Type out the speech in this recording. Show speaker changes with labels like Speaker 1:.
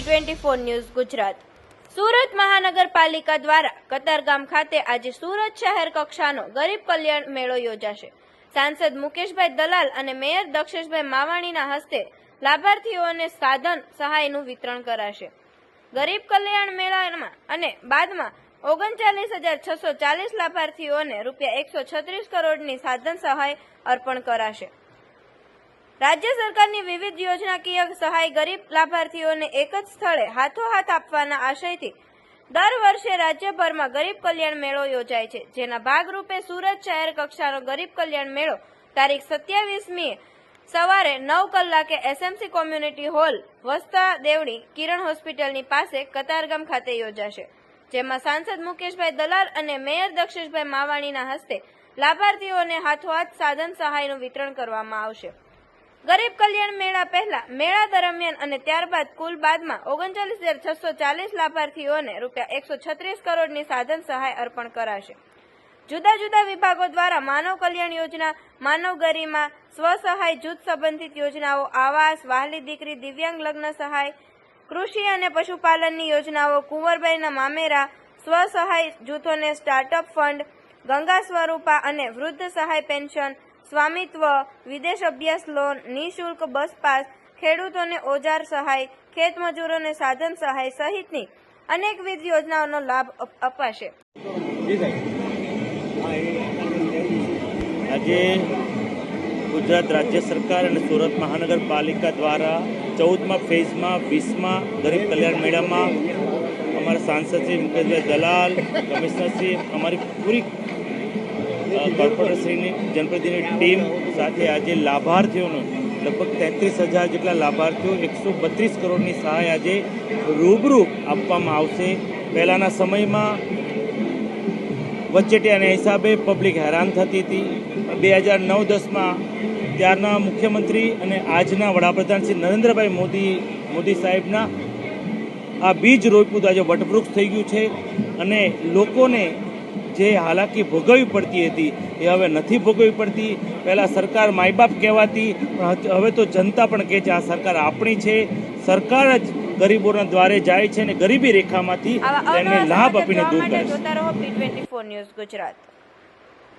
Speaker 1: Twenty four news Gujarat. Surat મહાનગરપાલિકા દ્વારા કતારગામ ખાતે આજે સુરત શહેર કક્ષાનો ગરીબ કલ્યાણ મેળો યોજાશે. સાંસદ મુકેશભાઈ દલાલ અને મેયર દક્ષેશભાઈ માવાણીના હસ્તે લાભાર્થીઓને સાધન સહાયનું વિતરણ કરાશે. ગરીબ કલ્યાણ મેળામાં અને બાદમાં ઓગણચાલીસ હજાર છસો ચાલીસ લાભાર્થીઓને રૂપિયા એકસો છત્રીસ કરોડની સાધન સહાય અર્પણ કરાશે. રાજ્ય સરકારની વિવિધ યોજનાકીય સહાય ગરીબ લાભાર્થીઓને એક જ સ્થળે હાથોહાથ આપવાના આશયથી દર વર્ષે રાજ્યભરમાં ગરીબ કલ્યાણ મેળો યોજાય છે, જેના ભાગરૂપે સુરત શહેર કક્ષાનો ગરીબ કલ્યાણ મેળો તારીખ સત્યાવીસમી સવારે નવ કલાકે SMC community hall Vasta Devdi Kiran હોસ્પિટલની પાસે કતારગામ ખાતે યોજાશે, જેમાં સાંસદ મુકેશભાઈ દલાલ અને મેયર દક્ષેશભાઈ માવાણીના હસ્તે લાભાર્થીઓને હાથોહાથ સાધન સહાયનું વિતરણ કરવામાં આવશે. ગરીબ કલ્યાણ મેળા પહેલા, મેળા દરમિયાન અને ત્યારબાદ કુલ બાદમાં ઓગણચાલીસ હજાર છસો ચાલીસ લાભાર્થીઓને રૂપિયા એકસો છત્રીસ કરોડની સાધન સહાય અર્પણ કરાશે. જુદા જુદા વિભાગો દ્વારા માનવ કલ્યાણ યોજના, માનવ ગરિમા, સ્વસહાય જૂથ સંબંધિત યોજનાઓ, આવાસ, વહાલી દીકરી, દિવ્યાંગ લગ્ન સહાય, કૃષિ અને પશુપાલનની યોજનાઓ, કુંવરબાઈના મામેરા, સ્વસહાય જૂથોને સ્ટાર્ટઅપ ફંડ, ગંગા સ્વરૂપા અને વૃદ્ધ સહાય પેન્શન સ્વામિત્વ, વિદેશ અભ્યાસ લોન નિઃશુલ્ક બસ પાસ, ખેડૂતોને ઓજાર સહાય, ખેત મજૂરોને સાધન સહાય સહિતની અનેકવિધ યોજનાઓનો લાભ અપાશે.
Speaker 2: આજે ગુજરાત રાજ્ય સરકાર અને સુરત મહાનગરપાલિકા દ્વારા ચૌદમા ફેઝમાં, વીસમાં ગરીબ કલ્યાણ મેળામાં અમારા સાંસદ શ્રી મુકેશભાઈ દલાલ, કમિશનર શ્રી અમારી પૂરી અ, કોર્પોરેશનની ટીમ સાથે આજે લાભાર્થીઓનો લગભગ તેત્રીસ હજાર જેટલા લાભાર્થીઓ એકસો બત્રીસ કરોડની સહાય આજે રૂબરૂ આપવામાં આવશે. પહેલાંના સમયમાં વચેટિયાના હિસાબે પબ્લિક હેરાન થતી હતી. બે હજાર નવ દસમાં ત્યારના મુખ્યમંત્રી અને આજના વડાપ્રધાન શ્રી નરેન્દ્રભાઈ મોદી મોદી સાહેબના આ બીજ રોપ્યું તો આજે વટવૃક્ષ થઈ ગયું છે અને લોકોને જે હાલાકી ભોગવવી પડતી હતી એ હવે નથી ભોગવવી પડતી. પહેલાં સરકાર માયબાપ કહેવાતી પણ હવે તો જનતા પણ કહે છે આ સરકાર આપણી છે. સરકાર જ ગરીબોના દ્વારે જાય છે અને ગરીબી રેખામાંથી
Speaker 1: આવા
Speaker 2: લાભ આપીને દૂર કરે છે.
Speaker 1: ન્યૂઝ ગુજરાત.